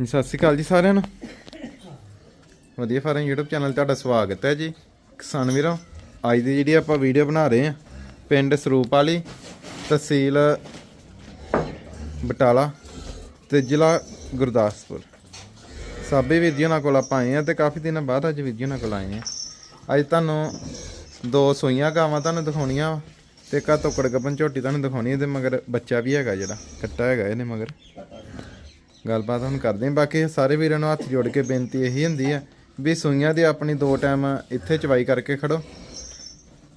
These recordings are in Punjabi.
ਜੀ, ਸਤਿ ਸ਼੍ਰੀ ਅਕਾਲ ਜੀ ਸਾਰਿਆਂ ਨੂੰ। ਵਧੀਆ ਫਾਰਮ YouTube ਚੈਨਲ 'ਤੇ ਤੁਹਾਡਾ ਸਵਾਗਤ ਹੈ ਜੀ। ਕਿਸਾਨ ਵੀਰੋ ਅੱਜ ਦੀ ਜਿਹੜੀ ਆਪਾਂ ਵੀਡੀਓ ਬਣਾ ਰਹੇ ਹਾਂ ਪਿੰਡ ਸਰੂਪ ਵਾਲੀ ਤਹਿਸੀਲ ਬਟਾਲਾ ਤੇ ਜ਼ਿਲ੍ਹਾ ਗੁਰਦਾਸਪੁਰ। ਸਾਬੇ ਵੀਡੀਓ ਨਾਲ ਕੋਲ ਆਪਾਂ ਆਏ ਆ ਤੇ ਕਾਫੀ ਦਿਨਾਂ ਬਾਅਦ ਅੱਜ ਵੀਡੀਓ ਨਾਲ ਕੋਲ ਆਏ ਆ ਅੱਜ ਤੁਹਾਨੂੰ ਦੋ ਸੋਈਆਂ ਗਾਵਾਂ ਤੁਹਾਨੂੰ ਦਿਖਾਉਣੀਆਂ ਵਾ ਤੇ ਕਾ ਤੋਕੜ ਗੱਪਨ ਝੋਟੀ ਤੁਹਾਨੂੰ ਦਿਖਾਉਣੀ ਹੈ ਮਗਰ ਬੱਚਾ ਵੀ ਹੈਗਾ ਜਿਹੜਾ ਕੱਟਾ ਹੈਗਾ ਇਹਨੇ ਮਗਰ। ਗੱਲਬਾਤ ਹੁਣ ਕਰਦੇ ਹਾਂ। ਬਾਕੀ ਸਾਰੇ ਵੀਰਾਂ ਨੂੰ ਹੱਥ ਜੋੜ ਕੇ ਬੇਨਤੀ ਇਹੀ ਹੁੰਦੀ ਹੈ ਵੀ ਸੂਈਆਂ ਦੀ ਆਪਣੀ ਦੋ ਟਾਈਮ ਇੱਥੇ ਚਵਾਈ ਕਰਕੇ ਖੜੋ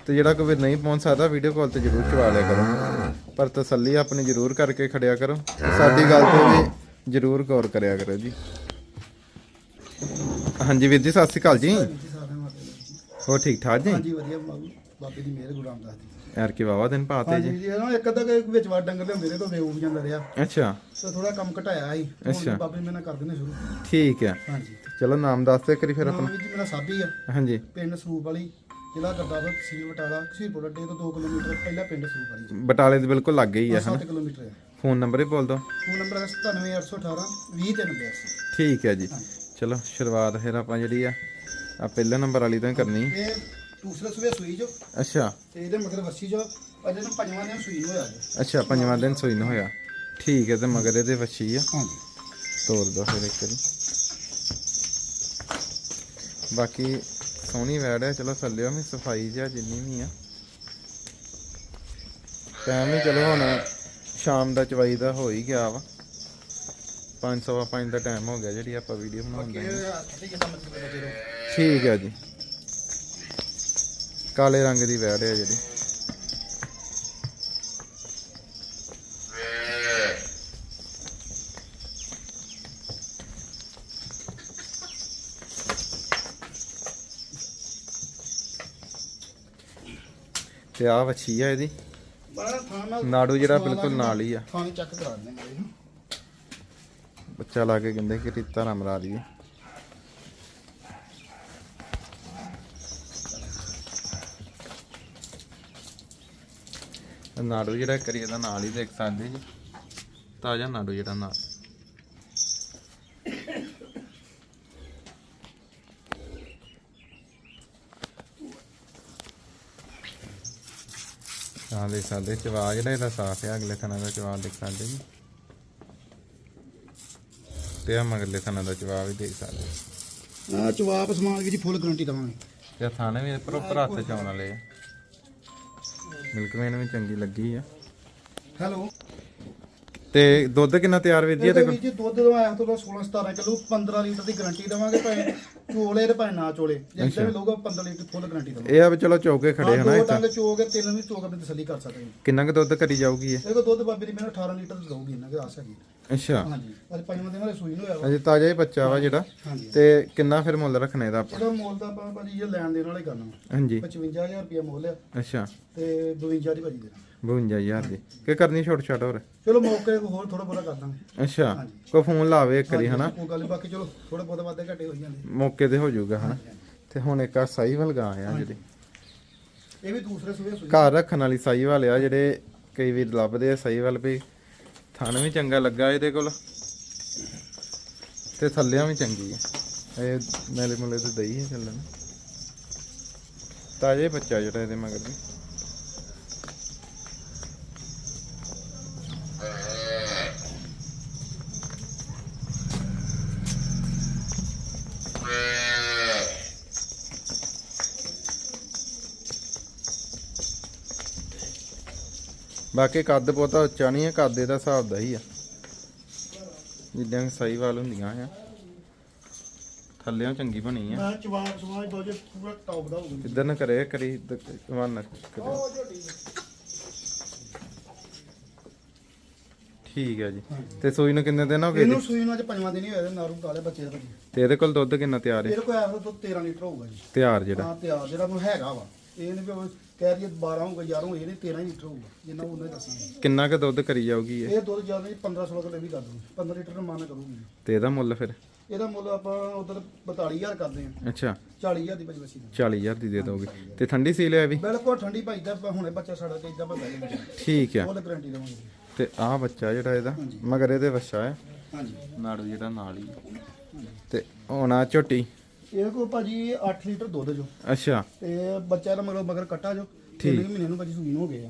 ਤੇ ਜਿਹੜਾ ਕੋਈ ਨਹੀਂ ਪਹੁੰਚ ਸਕਦਾ ਵੀਡੀਓ ਕਾਲ ਤੇ ਜ਼ਰੂਰ ਚਵਾ ਲਿਆ ਕਰੋ। ਪਰ ਤਸੱਲੀ ਆਪਣੀ ਜ਼ਰੂਰ ਕਰਕੇ ਖੜਿਆ ਕਰੋ। ਸਾਡੀ ਗੱਲ ਤੇ ਵੀ ਜ਼ਰੂਰ ਗੌਰ ਕਰਿਆ ਕਰੋ ਜੀ। ਹਾਂਜੀ ਵੀਰ ਜੀ ਸਤਿ ਸ਼੍ਰੀ ਅਕਾਲ ਜੀ। ਹੋ ਠੀਕ ਠਾਕ ਜੀ ਹਾਂਜੀ ਵਧੀਆ। ਬਾਬੂ ਬਾਬੇ ਦੀ ਮਿਹਰ ਗੁਰੂ ਰਾਮਦਾਸ ਦੀ। ਕੀ ਵਾਵਾ ਦਿਨ ਪਾਤੇ ਹਾਂਜੀ ਜੀ। ਜੀ ਇਹ ਨਾ ਇੱਕ ਅੱਧਾ ਵਿੱਚ ਵਾਰ ਡੰਗਰ ਲਿਆਉਂਦੇ ਨੇ ਤਾਂ ਵੀ ਜਾਂਦਾ ਰਿਹਾ। ਅੱਛਾ। ਤੇ ਥੋੜਾ ਕੰਮ ਘਟਾਇਆ ਸੀ। ਹੁਣ ਅੱਛਾ। ਬਾਬੇ ਮੇਰੇ ਨਾਲ ਕਰ ਦਿੰਦੇ ਸ਼ੁਰੂ। ਠੀਕ ਹੈ। ਹਾਂਜੀ। ਚਲੋ ਨਾਮ ਦੱਸ ਦੇ ਕਰੀ ਫਿਰ ਨਾਮ ਆਪਣਾ। ਵੀ ਜੀ ਮੇਰਾ ਸਾਬੀ ਆ। ਹਾਂਜੀ। ਪਿੰਡ ਸਰੂਪ ਵਾਲੀ ਜ਼ਿਲ੍ਹਾ ਗੁਰਦਾਸਪੁਰ ਤਹਿਸੀਲ ਬਟਾਲਾ ਕਸੀਰਪੁਰ ਅੱਡੇ ਤੋਂ 2 ਕਿਲੋਮੀਟਰ ਪਹਿਲਾ ਪਿੰਡ ਸਰੂਪ ਵਾਲੀ ਜੀ। ਬਟਾਲੇ ਦੇ ਬਿਲਕੁਲ ਲੱਗੇ ਹੀ ਆ ਹਨਾ? 7 ਕਿਲੋਮੀਟਰ ਹੈ ਫੋਨ ਨੰਬਰ ਹੀ ਬੋਲ ਦੋ। ਫੋਨ ਨੰਬਰ ਹੈ 97818 20382 ਠੀਕ ਹੈ ਜੀ। ਚਲੋ ਸ਼ੁਰੂਆਤ ਫਿਰ ਆਪਾਂ ਜਿਹੜੀ ਆ ਆ ਪਹਿਲੇ ਨੰਬਰ ਵਾਲੀ ਤੋਂ ਹੀ ਕਰਨੀ। ਇਹ ਦੂਸਰੇ ਸੂਬੇ ਸੂਈ ਜੋ। ਅੱਛਾ। ਤੇ ਇਹਦੇ ਮਗਰ ਵੱਛੀ ਜੋ। ਅਜੇ ਨੂੰ ਪੰਜਵਾਂ ਦਿਨ ਸੂਈ ਹੋਇਆ ਜੀ। ਅੱਛਾ ਪੰਜਵਾਂ ਦਿਨ ਸੋਈ ਨਾ ਹੋਇਆ। ਠੀਕ ਹੈ ਤੇ ਮਗਰ ਇਹਦੇ ਵੱਛੀ ਆ। ਹਾਂਜੀ। ਤੋੜ ਦੋ ਫਿਰ ਇੱਕ ਵਾਰੀ। ਬਾਕੀ ਸੋਹਣੀ ਵੈੜ ਹੈ। ਚਲੋ ਥੱਲਿਓ ਵੀ ਸਫ਼ਾਈ ਜਿਹਾ ਜਿੰਨੀ ਵੀ ਆ। ਟਾਈਮ ਵੀ ਚਲੋ ਹੁਣ ਸ਼ਾਮ ਦਾ ਚਵਾਈ ਦਾ ਹੋ ਹੀ ਗਿਆ ਵਾ। 500 5 ਦਾ ਟਾਈਮ ਹੋ ਗਿਆ ਜਿਹੜੀ ਆਪਾਂ ਵੀਡੀਓ ਬਣਾਉਂਦੇ ਹਾਂ। ਠੀਕ ਹੈ ਜੀ। ਕਾਲੇ ਰੰਗ ਦੀ ਵੈੜ ਹੈ ਜਿਹੜੀ। ਤੇ ਆ ਵੱਛੀ ਆ ਇਹਦੀ। ਨਾੜੂ ਜਿਹੜਾ ਬਿਲਕੁਲ ਨਾਲ ਹੀ ਆ। ਥਾਂ ਚੱਕ ਕਰਾ ਦਿੰਦੇ ਨੇ ਇਹਨੂੰ। ਬੱਚਾ ਲਾ ਕੇ ਕਹਿੰਦੇ ਕਿ ਰੀਤਾ ਨਾ ਮਰਾ ਲਈਏ। ਨਾੜੂ ਜਿਹੜਾ ਕਰੀ ਇਹਦਾ ਨਾਲ ਹੀ ਦੇਖ ਸਕਦੇ ਜੀ। ਤਾਜ਼ਾ ਨਾੜੂ ਜਿਹੜਾ ਨਾਲ। ਆ ਦੇਖ ਸਕਦੇ ਚਵਾ ਜਿਹੜਾ ਇਹਦਾ ਸਾਫ਼ ਹੈ ਅਗਲੇ ਥਾਂ ਦਾ ਚਵਾ ਦੇਖ ਸਕਦੇ ਜੀ। ਤੇ ਆ ਮਗਰਲੇ ਥਾਂ ਦਾ ਜਵਾਬ ਵੀ ਦੇ ਸਕਦੇ। ਆ ਚਵਾਪ ਸਮਾਨ ਜੀ ਫੁੱਲ ਗਾਰੰਟੀ ਦਵਾਂਗੇ। ਤੇ ਥਾਣੇ ਵੀ ਪ੍ਰੋਪਰ ਹੱਥ ਚ ਆਉਣ ਵਾਲੇ ਆ। ਮਿਲਕਮੈਨ ਵੀ ਚੰਗੀ ਲੱਗੀ ਆ। ਹੈਲੋ। ਤੇ ਦੁੱਧ ਕਿੰਨਾ ਤਿਆਰ ਵੀਰ ਜੀ ਇਹਦੇ ਜੀ ਦੁੱਧ ਦਵਾਇਆ ਤੋਂ 16 17 ਕਿਲੋ 15 ਲੀਟਰ ਦੀ ਗਾਰੰਟੀ ਦਵਾਂਗੇ ਭਾਵੇਂ ਚੋਲੇ ਤੇ ਭਾਵੇਂ ਨਾ ਚੋਲੇ। ਜੇ ਵੀ ਲੋਗਾ 15 ਲੀਟਰ ਫੁੱਲ ਗਾਰੰਟੀ ਦਵਾਂਗੇ। ਇਹ ਆ ਵੀ ਚਲੋ ਚੌਕੇ ਖੜੇ ਹਨਾ ਦੋ ਇੱਥੇ। ਟੰਗ ਚੋਗੇ ਤਿੰਨ ਵੀ ਚੋਕ ਆਪਣੀ ਤਸੱਲੀ ਕਰ ਸਕਦੇ ਹਾਂ। ਕਿੰਨਾ ਕੁ ਦੁੱਧ ਕਰੀ ਜਾਊਗੀ ਇਹ? ਇਹਦੇ ਦੁੱਧ ਬਾਬੇ ਦੀ ਮੈਨੂੰ 18 ਲੀਟਰ ਦਊਗੀ ਇਹਨਾਂ ਦੇ ਆਸ ਹੈਗੀ। ਅੱਛਾ। ਹਾਂਜੀ। ਅੱਜ ਪੰਜਵਾਂ ਦਿਨ ਵਾਲੇ ਸੂਈ ਨੂੰ ਹੋਇਆ ਵਾ। ਅਜੇ ਤਾਜ਼ਾ ਹੀ ਬੱਚਾ ਵਾ ਜਿਹੜਾ। ਹਾਂਜੀ। ਤੇ ਕਿੰਨਾ ਫਿਰ ਮੁੱਲ ਰੱਖਣਾ ਇਹਦਾ ਆਪਾਂ? ਇਹਦਾ ਮੁੱਲ ਤਾਂ ਆਪਾਂ ਭਾਜੀ ਇਹ ਲੈਣ ਦੇਣ ਵਾਲੇ ਕਰਨਾ ਹਾਂਜੀ। 55000 ਰੁਪਏ ਮੁੱਲ ਆ। ਅੱਛਾ। ਤੇ 52 ਦੀ ਭਾਜੀ ਦੇਣਾ। 52000 ਦੀ। ਕਿ ਕਰਨੀ ਛੋਟ ਛਾਟ ਹੋਰ? ਚਲੋ ਮੌਕੇ ਤੇ ਹੋਰ ਥੋੜਾ ਬਹੁਤਾ ਕਰ ਦਾਂਗੇ। ਅੱਛਾ। ਕੋ ਫੋਨ ਲਾਵੇ ਇੱਕ ਵਾਰੀ ਹਨਾ? ਕੋਈ ਗੱਲ ਨੀ, ਬਾਕੀ ਚਲੋ ਥੋੜਾ ਬਹੁਤਾ ਵਾਧੇ ਘਾਟੇ ਹੋ ਹੀ ਜਾਂਦੇ। ਮੌਕੇ ਤੇ ਹੋ ਜਾਊਗਾ ਹਨਾ? ਤੇ ਹੁਣ ਇੱਕ ਆ ਸਾਈ ਵਲਗਾ ਆ ਜਿਹੜੀ। ਇਹ ਵੀ ਦੂਸਰੇ ਸੂਏ ਸੂਈ। ਘਰ ਰੱਖਣ ਵਾਲੀ ਸਾਈ ਵਾਲੇ ਆ ਜਿਹੜੇ ਕਈ ਵੀਰ ਲੱਭਦੇ ਆ ਸਾਈ ਵਾਲ ਵੀ। ਥਣ ਵੀ ਚੰਗਾ ਲੱਗਾ ਇਹਦੇ ਕੋਲ। ਤੇ ਥੱਲਿਆਂ ਵੀ ਚੰਗੀ ਆ। ਇਹ ਮੇਲੇ ਮੁਲੇ ਤੇ ਦਈ ਹੈ ਚੱਲਣ। ਤਾਜੇ ਬੱਚਾ ਜਿਹੜਾ ਇਹਦੇ ਮਗਰ ਵੀ। ਬਾਕੀ ਕੱਦ ਪੋਤਾ ਉੱਚਾ ਨਹੀਂ ਹੈ ਕੱਦ ਇਹਦਾ ਹਿਸਾਬ ਦਾ ਹੀ ਆ। ਜਿੱਦਾਂ ਕਿ ਸਾਈ ਵਾਲ ਹੁੰਦੀਆਂ ਆ। ਥੱਲਿਆਂ ਚੰਗੀ ਬਣੀ ਆ। ਮੈਂ ਚਵਾਰ ਸਮਾਜ ਦੋ ਜੇ ਪੂਰਾ ਟੌਪ ਦਾ ਹੋਊਗਾ ਇਧਰ ਨਾ ਕਰੇ ਕਰੀ ਵਨ ਠੀਕ ਹੈ ਜੀ। ਤੇ ਸੂਈ ਨੂੰ ਕਿੰਨੇ ਦਿਨ ਹੋ ਗਏ ਜੀ? ਇਹਨੂੰ ਸੂਈ ਨੂੰ ਅੱਜ ਪੰਜਵਾਂ ਦਿਨ ਹੀ ਹੋਇਆ ਤੇ ਨਾਰੂ ਕਾਲੇ ਬੱਚੇ ਦਾ ਭਾਜੀ ਤੇ ਇਹਦੇ ਕੋਲ ਦੁੱਧ ਕਿੰਨਾ ਤਿਆਰ ਹੈ? ਇਹਦੇ ਕੋਲ ਆਇਆ ਤੋਂ 13 ਲੀਟਰ ਹੋਊਗਾ ਜੀ। ਤਿਆਰ ਜਿਹੜਾ? ਹਾਂ ਤੇ ਆ ਜਿਹੜਾ ਨੂੰ ਹੈਗਾ ਵਾ। ਇਹ ਨਹੀਂ ਵੀ ਉਹ ਕਹਿ ਦਈਏ 12 ਹੋਊਗਾ 11 ਹੋਊਗਾ ਇਹ ਨਹੀਂ 13 ਹੀ ਲੀਟਰ ਹੋਊਗਾ ਜਿੰਨਾ ਉਹਨੇ ਦੱਸਣਾ ਕਿੰਨਾ ਕੁ ਦੁੱਧ ਕਰੀ ਜਾਊਗੀ ਇਹ? ਇਹ ਦੁੱਧ ਜ਼ਿਆਦਾ ਨਹੀਂ 15 16 ਕਿਲੋ ਵੀ ਕਰ ਦੂੰਗੀ 15 ਲੀਟਰ ਮਾਨਾ ਕਰੂਗੀ। ਤੇ ਇਹਦਾ ਮੁੱਲ ਫਿਰ? ਇਹਦਾ ਮੁੱਲ ਆਪਾਂ ਉਧਰ 42000 ਕਰਦੇ ਆ ਅੱਛਾ। 40000 ਦੀ ਵਸੀ ਦਾ। 40000 ਦੀ ਦੇ ਦੋਗੇ। ਤੇ ਠੰਡੀ ਸੀ ਲਿਆ ਵੀ? ਬਿਲਕੁਲ ਠੰਡੀ ਭਾਈ ਦਾ ਹੁਣੇ ਬੱਚਾ ਸਾਡਾ ਤੇ ਇਦਾਂ ਬੰਦਾ ਜੀ ਠੀਕ ਆ। ਫੁੱਲ ਗਾਰੰਟੀ ਦੇਵਾਂਗੇ। ਤੇ ਆਹ ਬੱਚਾ ਜਿਹੜਾ ਇਹਦਾ ਮਗਰ ਇਹਦੇ ਬੱਚਾ ਹੈ? ਹਾਂਜੀ। ਨਾੜੂ ਜਿਹੜਾ ਨਾਲ ਹੀ। ਤੇ ਹੁਣ ਆ ਝੋਟੀ। ਇਹ ਕੋ ਭਾਜੀ 8 ਲੀਟਰ ਦੁੱਧ ਜੋ। ਅੱਛਾ। ਤੇ ਬੱਚਾ ਦਾ ਮਗਰ ਮਗਰ ਕੱਟਾ ਜੋ। ਤਿੰਨ ਕੁ ਮਹੀਨੇ ਨੂੰ ਭਾਜੀ ਸੂਈ ਨੂੰ ਹੋ ਗਏ ਆ।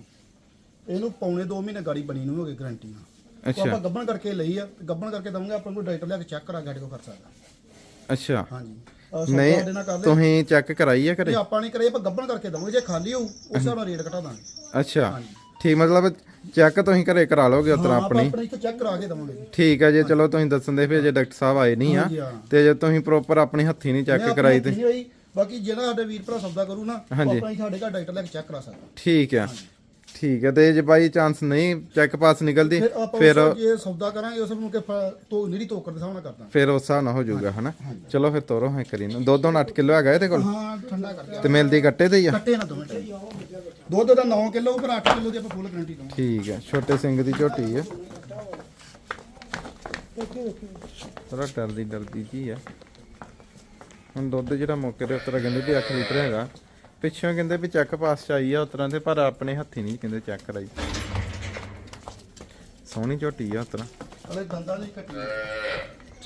ਇਹਨੂੰ ਪੌਣੇ 2 ਮਹੀਨੇ ਗਾੜੀ ਬਣੀ ਨੂੰ ਹੋ ਗਏ ਗਾਰੰਟੀ ਨਾਲ। ਅੱਛਾ। ਆਪਾਂ ਗੱਬਣ ਕਰਕੇ ਲਈ ਆ। ਗੱਬਣ ਕਰਕੇ ਦਵਾਂਗੇ ਆਪਾਂ ਨੂੰ ਡਾਕਟਰ ਲਿਆ ਕੇ ਚੈੱਕ ਕਰਾ ਗਾੜੀ ਕੋ ਕਰ ਸਕਦਾ ਅੱਛਾ। ਹਾਂਜੀ। ਸੌਦਾ ਨਹੀਂ ਸਾਡੇ ਨਾਲ ਕਰ ਲੈ ਤੁਸੀਂ ਚੈੱਕ ਕਰਾਈ ਆ ਘਰੇ? ਜੇ ਆਪਾਂ ਨਹੀਂ ਕਰੇ ਆਪਾਂ ਗੱਬਣ ਕਰਕੇ ਦਵਾਂਗੇ। ਜੇ ਖਾਲੀ ਹੋਊ ਉਸ ਹਿਸਾਬ ਨਾਲ ਰੇਟ ਘਟਾ ਦਾਂਗੇ। ਅੱਛਾ। ਠੀਕ ਮਤਲਬ ਚੈੱਕ ਤੁਸੀਂ ਘਰੇ ਕਰਾ ਲਓਗੇ ਉਤਰਾ ਹਾਂ, ਆਪਾਂ ਆਪਣੀ। ਆਪਣੇ ਇੱਥੇ ਚੈੱਕ ਕਰਾ ਕੇ ਦਵਾਂਗੇ ਜੀ। ਠੀਕ ਹੈ ਜੇ ਚਲੋ ਤੁਸੀਂ ਦੱਸਣ ਦੇ ਫਿਰ ਜੇ ਡਾਕਟਰ ਸਾਹਿਬ ਆਏ ਨਹੀਂ ਆ ਹਾਂਜੀ, ਹਾਂ। ਤੇ ਜੇ ਤੁਸੀਂ ਪ੍ਰੋਪਰ ਆਪਣੀ ਹੱਥੀ ਨਹੀਂ ਚੈੱਕ ਕਰਾਈ ਤੇ। ਨਹੀਂ ਹੋਈ ਬਾਕੀ ਜਿਹੜਾ ਸਾਡੇ ਵੀਰ ਭਰਾ ਸੌਦਾ ਕਰੂ ਨਾ ਉਹ ਹਾਂਜੀ। ਆਪਣਾ ਹੀ ਸਾਡੇ ਘਰ ਡਾਕਟਰ ਲੈ ਕੇ ਚੈੱਕ ਕਰਾ ਸਕਦਾ। ਠੀਕ ਹੈ ਠੀਕ ਹੈ ਤੇ ਜੇ ਬਾਈ ਚਾਂਸ ਨਹੀਂ ਚੈੱਕ ਪਾਸ ਨਿਕਲਦੀ ਫਿਰ ਆਪਾਂ ਫਿਰ ਉਸ ਜੇ ਸੌਦਾ ਕਰਾਂਗੇ ਉਸ ਨੂੰ ਕਿ ਤੋ ਨਿਹਰੀ ਤੋਕਰ ਦੇ ਸਾਹਮਣੇ ਕਰਦਾ ਫਿਰ ਉਸ ਹਿਸਾਬ ਨਾਲ ਹੋ ਜਾਊਗਾ ਹਨਾ? ਚਲੋ ਫਿਰ ਤੋਰੋ ਹੈ ਕਰੀ ਨਾ। ਦੁੱਧ ਹੁਣ 8 ਕਿਲੋ ਹੈਗਾ ਇਹਦੇ ਕੋਲ? ਹਾਂ ਠੰਡਾ ਕਰਕੇ ਤੇ ਮਿਲਦੀ ਕੱਟੇ ਤੇ ਹੀ ਆ? ਕੱਟੇ ਨਾ ਦੋਵੇਂ। ਟਾਈਮ ਦੁੱਧ ਦਾ 9 ਕਿਲੋ ਪਰ 8 ਕਿਲੋ ਦੀ ਆਪਾਂ ਫੁੱਲ ਗਰੰਟੀ ਦਵਾਂਗੇ। ਠੀਕ ਹੈ ਛੋਟੇ ਸਿੰਘ ਦੀ ਝੋਟੀ ਹੈ। ਥੋੜਾ ਡਰਦੀ ਡਰਦੀ ਜੀ ਆ ਹੁਣ ਦੁੱਧ ਜਿਹੜਾ ਮੌਕੇ ਤੇ ਉਤਰਾ ਕਹਿੰਦੇ ਵੀ 8 ਲੀਟਰ ਹੈਗਾ। ਪਿੱਛੋਂ ਕਹਿੰਦੇ ਵੀ ਚੈੱਕ ਪਾਸ ਚ ਆਈ ਆ ਉਤਰਾਂ ਤੇ ਪਰ ਆਪਣੇ ਹੱਥੀ ਨਹੀਂ ਕਹਿੰਦੇ ਚੈੱਕ ਕਰਾਈ। ਸੋਹਣੀ ਝੋਟੀ ਆ ਉਤਰਾ ਅਲੇ ਦੰਦਾਂ ਦੀ ਕੱਟੀ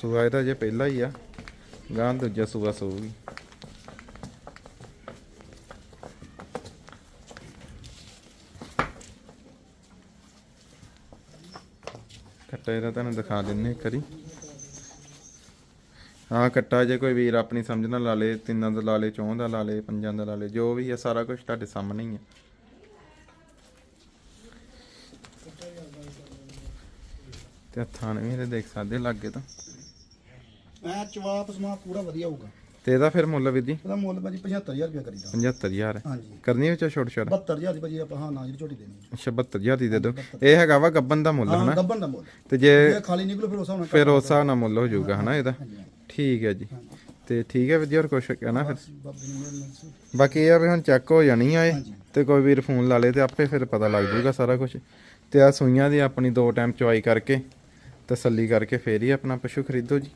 ਸੂਆ ਇਹਦਾ ਜੇ ਪਹਿਲਾ ਹੀ ਆ ਗਾਂ ਦੂਜਾ ਸੂਆ ਸੂਗੀ। ਕੱਟਾ ਇਹਦਾ ਤੁਹਾਨੂੰ ਦਿਖਾ ਦਿੰਨੇ ਇੱਕ ਵਾਰੀ। ਹਾਂ ਕੱਟਾ ਜੇ ਕੋਈ ਵੀਰ ਆਪਣੀ ਸਮਝ ਨਾਲ ਲਾ ਲੇ, ਤਿੰਨਾਂ ਦਾ ਲਾ ਲੇ ਚੌਂ ਦਾ ਲਾ ਲੇ, ਪੰਜਾਂ ਦਾ ਲਾ ਲੇ, ਜੋ ਵੀ ਆ ਸਾਰਾ ਕੁਝ ਤੁਹਾਡੇ ਸਾਹਮਣੇ ਹੀ ਆ ਤੇ ਹੱਥਾਂ ਨੇ ਵੀ ਇਹਦੇ ਦੇਖ ਸਕਦੇ ਲੱਗੇ ਤਾਂ। ਮੈਂ ਚਵਾਪ ਸਮਾ ਪੂਰਾ ਵਧੀਆ ਹੋਊਗਾ। ਤੇ ਇਹਦਾ ਫਿਰ ਮੁੱਲ ਵੀਰ ਜੀ ਇਹਦਾ ਮੁੱਲ ਭਾਜੀ 75000 ਰੁਪਏ ਕਰੀਦਾ 75000 ਹੈ ਹਾਂਜੀ। ਕਰਨੀ ਵਿੱਚ ਛੋਟ ਛੋਟ? 72000 ਦੀ ਭਾਜੀ ਆਪਾਂ ਹਾਂ ਨਾ ਜਿਹੜੀ ਝੋਟੀ ਦੇਣੀ ਹੈ। 76000 ਦੀ ਦੇ ਦਿਓ। ਇਹ ਹੈਗਾ ਵਾ ਗੱਬਨ ਦਾ ਮੁੱਲ ਹਾਂ ਹਨਾ? ਗੱਬਨ ਦਾ ਮੁੱਲ। ਤੇ ਜੇ ਜੇ ਖਾਲੀ ਨਿਕਲੋ ਫਿਰ ਉਸ ਹਿਸਾਬ ਨਾਲ ਫਿਰ ਉਸ ਹਿਸਾਬ ਨਾਲ ਮੁੱਲ ਹੋ ਜਾਊਗਾ ਹਨਾ ਇਹਦਾ? ਠੀਕ ਹੈ ਜੀ। ਤੇ ਠੀਕ ਹੈ ਵਧੀਆ ਹੋਰ ਕੁਛ ਕਹਿਣਾ ਫਿਰ? ਦੀ। ਬਾਕੀ ਵੀ ਹੁਣ ਚੈੱਕ ਹੋ ਜਾਣੀ ਆ ਇਹ ਤੇ ਕੋਈ ਵੀਰ ਫੋਨ ਲਾ ਲੇ ਤੇ ਆਪੇ ਫਿਰ ਪਤਾ ਲੱਗ ਜਾਊਗਾ ਸਾਰਾ ਕੁਝ ਤੇ ਆ ਸੂਈਆਂ ਦੀ ਆਪਣੀ ਦੋ ਟਾਈਮ ਚੁਆਈ ਕਰਕੇ ਤਸੱਲੀ ਕਰਕੇ ਫੇਰ ਹੀ ਆਪਣਾ ਪਸ਼ੂ ਖਰੀਦੋ ਜੀ।